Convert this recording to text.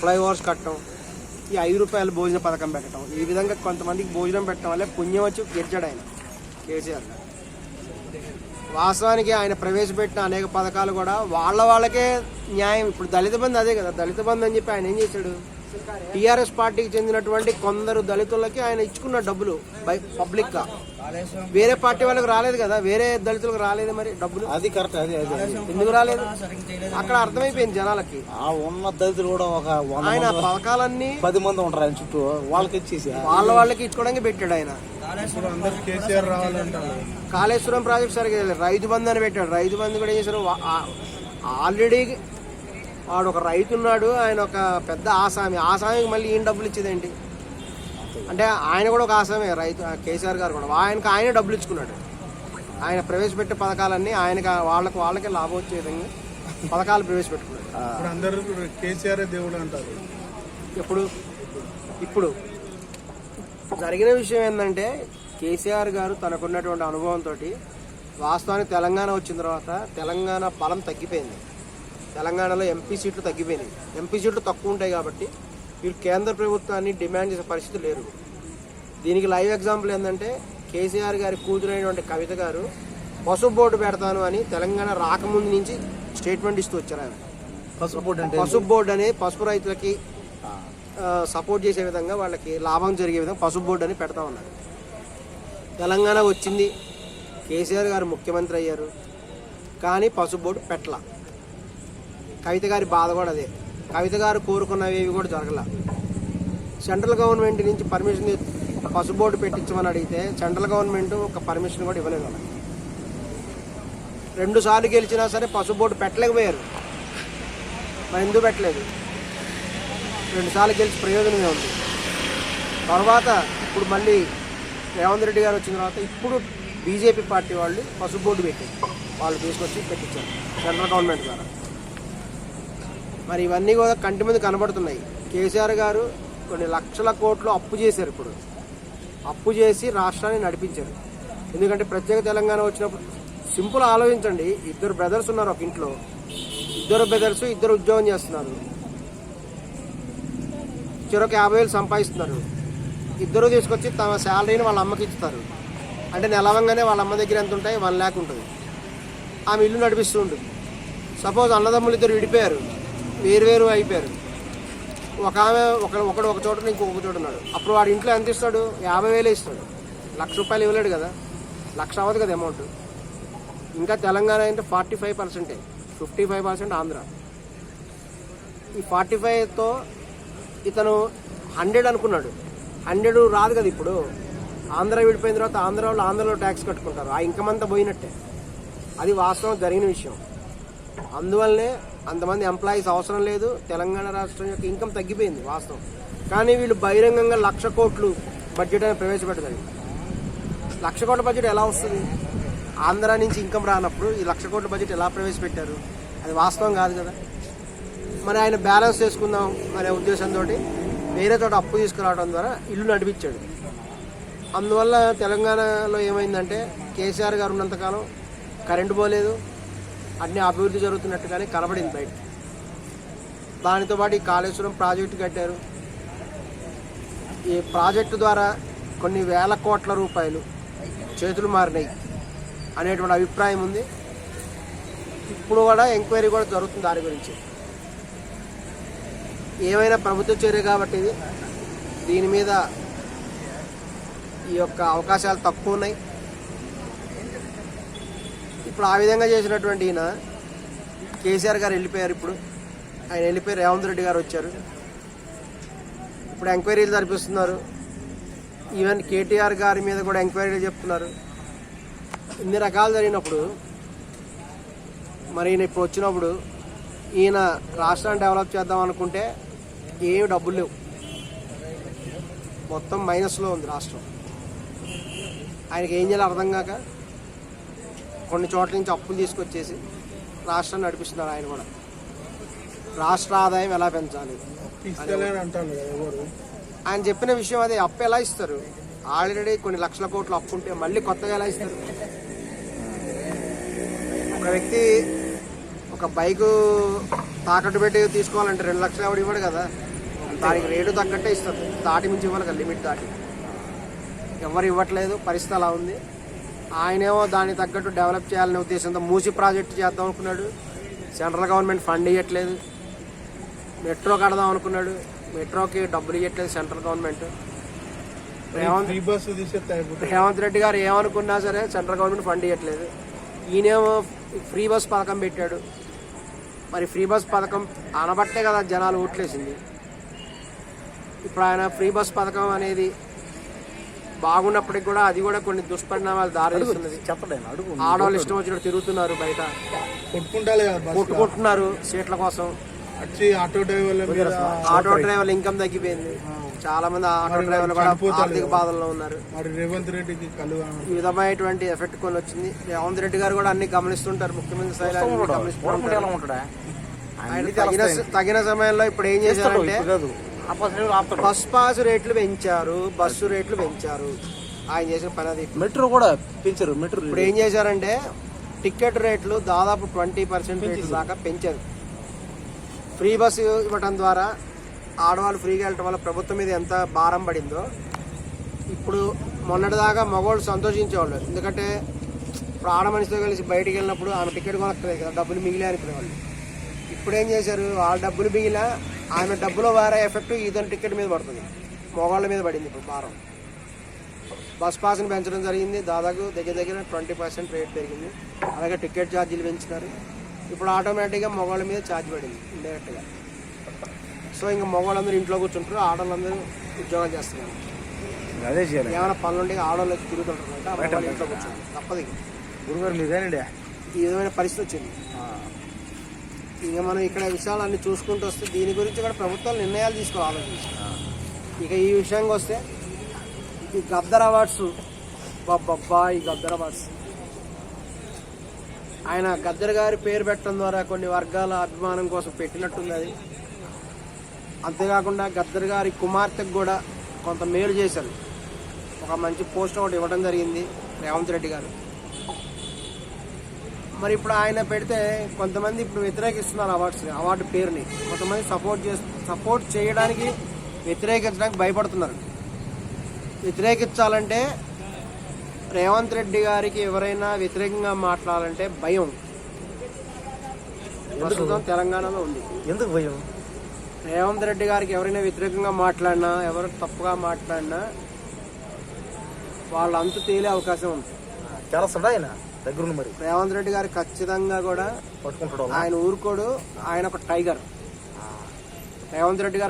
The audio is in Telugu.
ఫ్లైఓవర్స్ కట్టడం ఈ ఐదు రూపాయల భోజన పథకం పెట్టడం. ఈ విధంగా కొంతమందికి భోజనం పెట్టడం వల్ల పుణ్యం వచ్చి గెలిచాడు ఆయన కేసీఆర్ వాస్తవానికి ఆయన ప్రవేశపెట్టిన అనేక పథకాలు కూడా వాళ్ళ వాళ్ళకే న్యాయం. ఇప్పుడు దళిత బంధు అదే కదా దళిత బంధు అని చెప్పి ఆయన ఏం చేశాడు? టీఆర్ఎస్ పార్టీకి చెందినటువంటి కొందరు దళితులకి ఆయన ఇచ్చుకున్న డబ్బులు బై పబ్లిక్గా. వేరే పార్టీ వాళ్ళకి రాలేదు కదా వేరే దళితులకు రాలేదు మరి డబ్బులు? అది కరెక్ట్ అది అది. ఎందుకు రాలేదు? అక్కడ అర్థమైపోయింది జనాలకి. ఆ ఉన్న దళితులు కూడా ఒక ఆయన పథకాలన్నీ పది మంది ఉంటారు ఆయన చుట్టూ వాళ్ళకి ఇచ్చేసి. వాళ్ళ వాళ్ళకి ఇచ్చుకోవడానికి పెట్టాడు ఆయన. కాళేశ్వరం ప్రాజెక్ట్ సరిగ్గా. రైతు బంధు అని పెట్టాడు. రైతు బంధు కూడా చేశారు. ఆల్రెడీ వాడు ఒక రైతు ఉన్నాడు ఆయన ఒక పెద్ద ఆసామి. ఆసామికి మళ్ళీ ఈయన డబ్బులు ఇచ్చేదేంటి? అంటే ఆయన కూడా ఒక ఆసామే రైతు కేసీఆర్ గారు కూడా. ఆయనకు ఆయనే డబ్బులు ఇచ్చుకున్నాడు. ఆయన ప్రవేశపెట్టే పథకాలన్నీ ఆయనకి వాళ్ళకి వాళ్ళకే లాభం వచ్చే విధంగా పథకాలు ప్రవేశపెట్టుకున్నాడు. ఇప్పుడు అందరూ కేసీఆర్ దేవుడు అంటారు. ఎప్పుడు? ఇప్పుడు. జరిగిన విషయం ఏంటంటే కేసీఆర్ గారు తనకున్నటువంటి అనుభవంతో వాస్తవానికి తెలంగాణ వచ్చిన తర్వాత తెలంగాణ బలం తగ్గిపోయింది. తెలంగాణలో ఎంపీ సీట్లు తగ్గిపోయినాయి. ఎంపీ సీట్లు తక్కువ ఉంటాయి కాబట్టి వీరు కేంద్ర ప్రభుత్వాన్ని డిమాండ్ చేసే పరిస్థితి లేరు దీనికి లైవ్ ఎగ్జాంపుల్ ఏంటంటే కేసీఆర్ గారి కూతురైనటువంటి కవిత గారు పసుపు బోర్డు పెడతాను అని తెలంగాణ రాకముందు నుంచి స్టేట్మెంట్ ఇస్తూ వచ్చారు ఆయన. పసుపు అంటే పసుపు బోర్డు అని పసుపు రైతులకి సపోర్ట్ చేసే విధంగా వాళ్ళకి లాభం జరిగే విధంగా పసుపు బోర్డు అని పెడతా ఉన్నారు. తెలంగాణ వచ్చింది. కేసీఆర్ గారు ముఖ్యమంత్రి అయ్యారు. కానీ పసుపు బోర్డు పెట్టల. కవిత గారి బాధ కూడా అదే. కవిత గారు కోరుకున్నవి ఏవి కూడా జరగల. సెంట్రల్ గవర్నమెంట్ నుంచి పర్మిషన్ పసుపు బోర్డు పెట్టించమని అడిగితే సెంట్రల్ గవర్నమెంట్ ఒక పర్మిషన్ కూడా ఇవ్వలేదు వాళ్ళకి. రెండు సార్లు గెలిచినా సరే పసుపు బోర్డు పెట్టలేకపోయారు. మరి ఎందుకు పెట్టలేదు? రెండుసార్లు గెలిచి ప్రయోజనమే ఉంది. తర్వాత ఇప్పుడు మళ్ళీ రేవంత్ రెడ్డి గారు వచ్చిన తర్వాత ఇప్పుడు బీజేపీ పార్టీ వాళ్ళు పసుపు బోర్డు పెట్టారు. వాళ్ళు తీసుకొచ్చి పెట్టించారు. సెంట్రల్ గవర్నమెంట్ ద్వారా. మరి ఇవన్నీ కూడా కంటి మీద కనబడుతున్నాయి. కేసీఆర్ గారు కొన్ని లక్షల కోట్లు అప్పు చేశారు ఇప్పుడు. అప్పు చేసి రాష్ట్రాన్ని నడిపించారు. ఎందుకంటే ప్రత్యేక తెలంగాణ వచ్చినప్పుడు సింపుల్ ఆలోచించండి. ఇద్దరు బ్రదర్స్ ఉన్నారు ఒక ఇంట్లో. ఇద్దరు బ్రదర్స్ ఇద్దరు ఉద్యోగం చేస్తున్నారు. చెరొక యాభై వేలు సంపాదిస్తున్నారు. ఇద్దరు తీసుకొచ్చి తమ శాలరీని వాళ్ళ అమ్మకి ఇస్తారు. అంటే నెలవంగానే వాళ్ళ అమ్మ దగ్గర ఎంత ఉంటాయి? వన్ ల్యాక్ ఉంటుంది. ఆమె ఇల్లు నడిపిస్తూ ఉంటుంది సపోజ్ అన్నదమ్ములు ఇద్దరు విడిపోయారు. వేరు వేరు అయిపోయారు. ఒక ఆమె ఒక ఒకడు ఒక చోట ఇంకొక చోట ఉన్నాడు. అప్పుడు వాడి ఇంట్లో ఎంత ఇస్తాడు? యాభై వేలే ఇస్తాడు. లక్ష రూపాయలు ఇవ్వలేడు కదా. లక్ష అవ్వదు కదా అమౌంట్ ఇంకా తెలంగాణ అంటే ఫార్టీ ఫైవ్ పర్సెంటే ఫిఫ్టీ ఫైవ్ పర్సెంట్ ఆంధ్ర. ఈ ఫార్టీ ఫైవ్తో ఇతను హండ్రెడ్ అనుకున్నాడు. హండ్రెడ్ రాదు కదా ఇప్పుడు. ఆంధ్ర విడిపోయిన తర్వాత ఆంధ్ర వాళ్ళు ఆంధ్రలో ట్యాక్స్ కట్టుకుంటారు. ఆ ఇన్కమ్ అంతా పోయినట్టే. అది వాస్తవం జరిగిన విషయం. అందువల్లనే అంతమంది ఎంప్లాయీస్ అవసరం లేదు. తెలంగాణ రాష్ట్రం యొక్క ఇన్కమ్ తగ్గిపోయింది వాస్తవం. కానీ వీళ్ళు బహిరంగంగా లక్ష కోట్లు బడ్జెట్ అని ప్రవేశపెట్టదండి లక్ష కోట్ల బడ్జెట్ ఎలా వస్తుంది? ఆంధ్ర నుంచి ఇన్కమ్ రానప్పుడు ఈ లక్ష కోట్ల బడ్జెట్ ఎలా ప్రవేశపెట్టారు? అది వాస్తవం కాదు కదా. మరి ఆయన బ్యాలెన్స్ చేసుకుందాం అనే ఉద్దేశంతో వేరే చోట అప్పు తీసుకురావడం ద్వారా ఇల్లు నడిపించాడు. అందువల్ల తెలంగాణలో ఏమైందంటే కేసీఆర్ గారు ఉన్నంతకాలం కరెంటు పోలేదు. అన్ని అభివృద్ధి జరుగుతున్నట్టుగానే కనబడింది బయట. దానితో పాటు ఈ కాళేశ్వరం ప్రాజెక్టు కట్టారు. ఈ ప్రాజెక్టు ద్వారా కొన్ని వేల కోట్ల రూపాయలు చేతులు మారినాయి అనేటువంటి అభిప్రాయం ఉంది. ఇప్పుడు కూడా ఎంక్వైరీ కూడా జరుగుతుంది దాని గురించి. ఏమైనా ప్రభుత్వ చర్య కాబట్టి ఇది దీని మీద ఈ యొక్క అవకాశాలు తక్కువ ఉన్నాయి. ఇప్పుడు ఆ విధంగా చేసినటువంటి ఈయన కేసీఆర్ గారు వెళ్ళిపోయారు ఇప్పుడు. ఆయన వెళ్ళిపోయి రేవంత్ రెడ్డి గారు వచ్చారు. ఇప్పుడు ఎంక్వైరీలు జరిపిస్తున్నారు. ఈవెన్ కేటీఆర్ గారి మీద కూడా ఎంక్వైరీలు చెప్తున్నారు. ఇన్ని రకాలు జరిగినప్పుడు మరి ఈయన ఇప్పుడు వచ్చినప్పుడు ఈయన రాష్ట్రాన్ని డెవలప్ చేద్దాం అనుకుంటే ఏమి డబ్బులు లేవు. మొత్తం మైనస్లో ఉంది రాష్ట్రం. ఆయనకి ఏం చేయాలో అర్థం కాక కొన్ని చోట్ల నుంచి అప్పులు తీసుకొచ్చేసి రాష్ట్రాన్ని నడిపిస్తున్నారు ఆయన కూడా. రాష్ట్ర ఆదాయం ఎలా పెంచాలి? ఆయన చెప్పిన విషయం అదే అప్పు ఎలా ఇస్తారు? ఆల్రెడీ కొన్ని లక్షల కోట్లు అప్పు ఉంటే మళ్ళీ కొత్తగా ఎలా ఇస్తారు? ఒక వ్యక్తి ఒక బైకు తాకట్టు పెట్టి తీసుకోవాలంటే రెండు లక్షలు ఎవడు ఇవ్వడు కదా? దానికి రేటు తగ్గట్టే ఇస్తారు. దాటి మించి ఇవ్వాలి కదా లిమిట్ దాటి. ఎవరు ఇవ్వట్లేదు పరిస్థితి అలా ఉంది. ఆయనేమో దానికి తగ్గట్టు డెవలప్ చేయాలనే ఉద్దేశంతో మూసి ప్రాజెక్టు చేద్దాం అనుకున్నాడు. సెంట్రల్ గవర్నమెంట్ ఫండ్ ఇవ్వట్లేదు మెట్రో కడదాం అనుకున్నాడు. మెట్రోకి డబ్బులు ఇవ్వట్లేదు సెంట్రల్ గవర్నమెంట్. రేవంత్ రేవంత్ రెడ్డి గారు ఏమనుకున్నా సరే సెంట్రల్ గవర్నమెంట్ ఫండ్ ఇవ్వట్లేదు ఈయనేమో ఫ్రీ బస్ పథకం పెట్టాడు. మరి ఫ్రీ బస్ పథకం అనబట్టే కదా జనాలు ఓట్లేసింది. ఇప్పుడు ఆయన ఫ్రీ బస్ పథకం అనేది బాగున్నప్పటికి కూడా అది కూడా కొన్ని దుష్పరిణామాలు దారితీస్తున్నది ఆడవాళ్ళు ఇష్టం వచ్చినట్టు తిరుగుతున్నారు బయట. కొట్టుకుంటున్నారు సీట్ల కోసం. ఆటో డ్రైవర్ల మీద ఆటో డ్రైవర్ల ఇన్కమ్ తగ్గిపోయింది. చాలా మంది ఆటో డ్రైవర్లు కూడా ఆర్థిక బాధల్లో ఉన్నారు. మరి రేవంత్ రెడ్డికి కలుగా ఈ విధమైనటువంటి ఎఫెక్ట్ కొన్ని వచ్చింది. రేవంత్ రెడ్డి గారు కూడా అన్ని గమనిస్తుంటారు. ముఖ్యమంత్రి స్థాయిలో అన్ని గమనిస్తూ ఊరుకుంటే ఉంటారు. ఎలా ఉంటాడా? ఆయన తగిన తగిన సమయంలో ఇప్పుడు ఏం చేశారంటే బస్ పాస్ రేట్లు పెంచారు బస్సు రేట్లు పెంచారు. ఆయన చేసిన పని అది. మెట్రో కూడా పెంచారు మెట్రో ఇప్పుడు ఏం చేశారంటే టికెట్ రేట్లు దాదాపు ట్వంటీ పర్సెంట్ రేట్లు దాకా పెంచారు. ఫ్రీ బస్సు ఇవ్వటం ద్వారా ఆడవాళ్ళు ఫ్రీగా వెళ్ళటం వల్ల ప్రభుత్వం మీద ఎంత భారం పడిందో ఇప్పుడు మొన్నటిదాకా మగవాళ్ళు సంతోషించేవాళ్ళు. ఎందుకంటే ఇప్పుడు ఆడ మనిషితో కలిసి బయటికి వెళ్ళినప్పుడు ఆమె టికెట్ కొనక్కలేదు కదా డబ్బులు మిగిలే అనుకునేవాళ్ళు ఇప్పుడు ఏం చేశారు? వాళ్ళ డబ్బులు మిగిలిన ఆమె డబ్బులో వారే ఎఫెక్ట్ ఇతని టికెట్ మీద పడుతుంది. మగవాళ్ళ మీద పడింది ఇప్పుడు భారం. బస్ పాస్ని పెంచడం జరిగింది. దాదాపు దగ్గర దగ్గర ట్వంటీ పర్సెంట్ రేట్ పెరిగింది. అలాగే టికెట్ ఛార్జీలు పెంచినారు. ఇప్పుడు ఆటోమేటిక్గా మగవాళ్ళ మీద ఛార్జ్ పడింది ఇండైరెక్ట్గా. సో ఇంకా మగవాళ్ళందరూ ఇంట్లో కూర్చుంటారు ఆడవాళ్ళందరూ ఉద్యోగం చేస్తున్నారు. ఏమైనా పనులు ఉంటే ఆడవాళ్ళు తిరుగుతుంటారు. ఇంట్లో కూర్చుంటారు తప్పదు. గురుగారు ఈ విధమైన పరిస్థితి వచ్చింది? ఇక మనం ఇక్కడ విషయాలన్నీ చూసుకుంటూ వస్తే దీని గురించి కూడా ప్రభుత్వాలు నిర్ణయాలు తీసుకోవాలి. ఇక ఈ విషయంగా వస్తే ఈ గద్దర్ అవార్డ్స్ బాబ్బా ఈ గద్దర్ అవార్డ్స్. ఆయన గద్దర్ గారి పేరు పెట్టడం ద్వారా కొన్ని వర్గాల అభిమానం కోసం పెట్టినట్టుంది అది. అంతేకాకుండా గద్దర్ గారి కుమార్తెకు కూడా కొంత మేలు చేశారు. ఒక మంచి పోస్ట్ ఒకటి ఇవ్వడం జరిగింది రేవంత్ రెడ్డి గారు. మరి ఇప్పుడు ఆయన పెడితే కొంతమంది ఇప్పుడు వ్యతిరేకిస్తున్నారు అవార్డ్స్ అవార్డు పేరుని. కొంతమంది సపోర్ట్ చేస్తూ సపోర్ట్ చేయడానికి వ్యతిరేకించడానికి భయపడుతున్నారు. వ్యతిరేకించాలంటే రేవంత్ రెడ్డి గారికి ఎవరైనా వ్యతిరేకంగా మాట్లాడాలంటే భయం. ప్రస్తుతం తెలంగాణలో ఉంది. ఎందుకు భయం? రేవంత్ రెడ్డి గారికి ఎవరైనా వ్యతిరేకంగా మాట్లాడినా ఎవరు తప్పుగా మాట్లాడినా వాళ్ళ అంతు తేలే అవకాశం ఉంది. తెలుస్తాడా ఆయన. దగ్గరుండి మరి. రేవంత్ రెడ్డి గారు ఖచ్చితంగా కూడా పట్టుకుంటాడు ఆయన ఊరుకోడు. ఆయన ఒక టైగర్. రేవంత్ రెడ్డి గారు